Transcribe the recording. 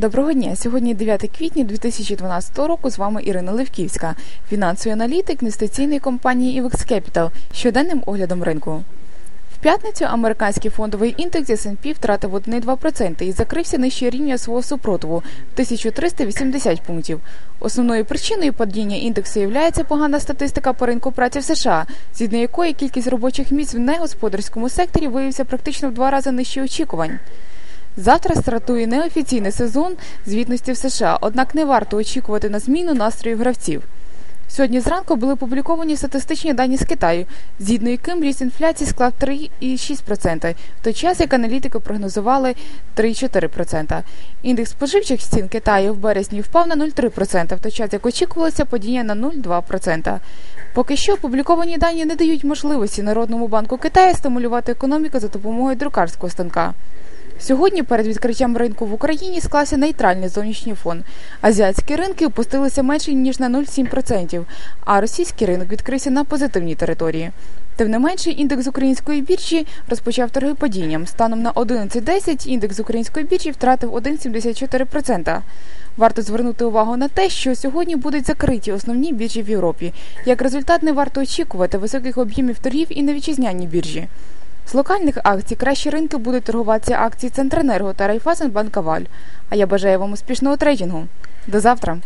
Доброго дня! Сьогодні 9 квітня 2012 року. З вами Ірина Левківська, фінансовий аналітик інвестиційної компанії IVX Capital, щоденним оглядом ринку. В п'ятницю американський фондовий індекс S&P втратив 1,2% і закрився нижче рівня свого супротиву 1380 пунктів. Основною причиною падіння індексу є погана статистика по ринку праці в США, згідно якої кількість робочих місць в негосподарському секторі виявився практично в два рази нижче очікувань. Завтра стартує неофіційний сезон звітності в США, однак не варто очікувати на зміну настроїв гравців. Сьогодні зранку були опубліковані статистичні дані з Китаю, згідно яким ріст інфляції склав 3,6%, в той час як аналітики прогнозували 3,4%. Індекс споживчих цін Китаю в березні впав на 0,3%, в той час як очікувалося падіння на 0,2%. Поки що опубліковані дані не дають можливості Народному банку Китаю стимулювати економіку за допомогою друкарського станка. Сьогодні перед відкриттям ринку в Україні склався нейтральний зовнішній фон. Азіатські ринки опустилися менше ніж на 0,7%, а російський ринок відкрився на позитивній території. Тим не менше, індекс української біржі розпочав торги падінням. Станом на 11.10 індекс української біржі втратив 1,74%. Варто звернути увагу на те, що сьогодні будуть закриті основні біржі в Європі. Як результат, не варто очікувати високих об'ємів торгів і на вітчизняній біржі. З локальних акцій кращі ринки будуть торгуватися акції Центренерго та Райфасенбанкаваль. А я бажаю вам успішного трейдингу. До завтра!